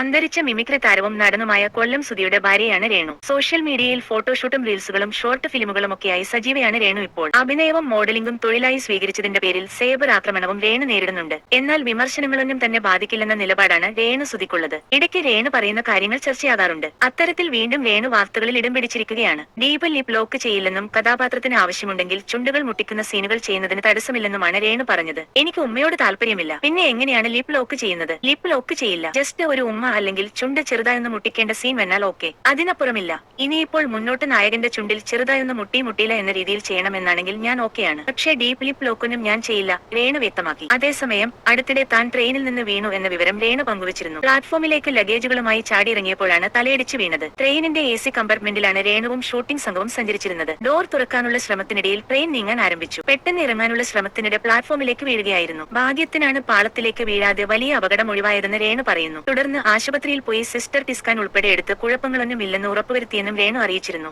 അന്തരിച്ച മിമിക്രി താരവും നടനുമായ കൊല്ലം സുധിയുടെ ഭാര്യയാണ് രേണു. സോഷ്യൽ മീഡിയയിൽ ഫോട്ടോഷൂട്ടും റീൽസുകളും ഷോർട്ട് ഫിലിമുകളും ഒക്കെയായി സജീവയാണ് രേണു ഇപ്പോൾ. അഭിനയവും മോഡലിംഗും തൊഴിലായി സ്വീകരിച്ചതിന്റെ പേരിൽ സേബർ ആക്രമണവും രേണു നേരിടുന്നുണ്ട്. എന്നാൽ വിമർശനങ്ങളൊന്നും തന്നെ ബാധിക്കില്ലെന്ന നിലപാടാണ് രേണു സുധിക്കുള്ളത്. ഇടയ്ക്ക് രേണു പറയുന്ന കാര്യങ്ങൾ ചർച്ചയാകാറുണ്ട്. അത്തരത്തിൽ വീണ്ടും രേണു വാർത്തകളിൽ ഇടം പിടിച്ചിരിക്കുകയാണ്. ഡീപ് ലിപ് ലോക്ക് ചെയ്യില്ലെന്നും കഥാപാത്രത്തിന് ആവശ്യമുണ്ടെങ്കിൽ ചുണ്ടുകൾ മുട്ടിക്കുന്ന സീനുകൾ ചെയ്യുന്നതിന് തടസ്സമില്ലെന്നുമാണ് രേണു പറഞ്ഞത്. എനിക്ക് ഉമ്മയോട് താല്പര്യമില്ല. പിന്നെ എങ്ങനെയാണ് ലിപ് ലോക്ക് ചെയ്യുന്നത്? ലിപ് ലോക്ക് ചെയ്യില്ല. ജസ്റ്റ് ഒരു ഉമ്മ അല്ലെങ്കിൽ ചുണ്ട് ചെറുതായൊന്ന് മുട്ടിക്കേണ്ട സീൻ വന്നാൽ ഓക്കെ അതിനപ്പുറമില്ല. ഇനിയിപ്പോൾ മുന്നോട്ട് നായകന്റെ ചുണ്ടിൽ ചെറുതായി ചെറുതായൊന്ന് മുട്ടി മുട്ടിയില്ല എന്ന രീതിയിൽ ചെയ്യണമെന്നാണെങ്കിൽ ഞാൻ ഓക്കെയാണ്. പക്ഷേ ഡീപ് ലിപ് ലോക്കൊന്നും ഞാൻ ചെയ്യില്ല. രേണു വ്യക്തമാക്കി. അതേസമയം അടുത്തിടെ താൻ ട്രെയിനിൽ നിന്ന് വീണു എന്ന വിവരം രേണു പങ്കുവച്ചിരുന്നു. പ്ലാറ്റ്ഫോമിലേക്ക് ലഗേജുകളുമായി ചാടിയിറങ്ങിയപ്പോഴാണ് തലയിടിച്ച് വീണത്. ട്രെയിനിന്റെ എ സി കമ്പാർട്ട്മെന്റിലാണ് രേണുവും ഷൂട്ടിംഗ് സംഘവും സഞ്ചരിച്ചിരുന്നത്. ഡോർ തുറക്കാനുള്ള ശ്രമത്തിനിടയിൽ ട്രെയിൻ നീങ്ങാൻ ആരംഭിച്ചു. പെട്ടെന്ന് ഇറങ്ങാനുള്ള ശ്രമത്തിനിടെ പ്ലാറ്റ്ഫോമിലേക്ക് വീഴുകയായിരുന്നു. ഭാഗ്യത്തിനാണ് പാളത്തിലേക്ക് വീഴാതെ വലിയ അപകടം ഒഴിവായതെന്ന് രേണു പറയുന്നു. തുടർന്ന് ആശുപത്രിയിൽ പോയി സിസ്റ്റർ ടിസ്കാൻ ഉൾപ്പെടെ എടുത്ത് കുഴപ്പങ്ങളൊന്നും ഇല്ലെന്ന് ഉറപ്പുവരുത്തിയെന്നും വേണു അറിയിച്ചിരുന്നു